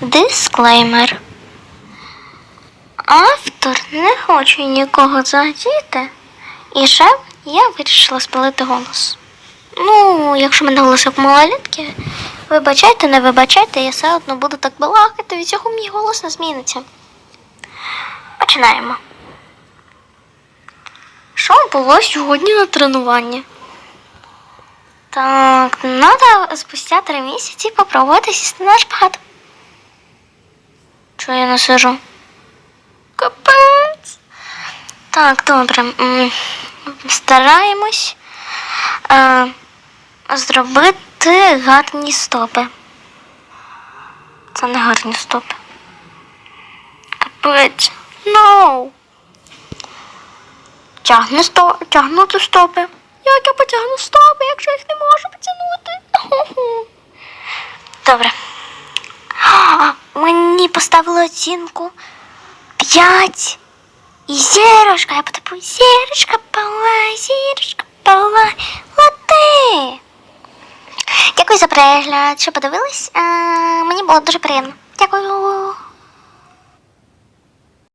Дисклеймер. Автор не хоче нікого задіти, і ще я вирішила спалити голос. Ну, якщо мене голос як малолітки, вибачайте, не вибачайте, я все одно буду так балакати, від цього мій голос не зміниться. Починаємо. Що було сьогодні на тренуванні? Так, треба спустя три місяці попробувати сісти на шпагат. Чого я не сижу? Капець. Так, добре. Стараємось е, зробити гарні стопи. Це не гарні стопи. Капець. No. Тягну сто... тягнути стопи. Як я потягну стопи, якщо їх не можу потягнути? Добре. А, Мені поставили оцінку 5. І зірочка, я потипу, зірочка палай, зірочка палай, лати. Дякую за перегляд, що подивились. Е, мені було дуже приємно. Дякую.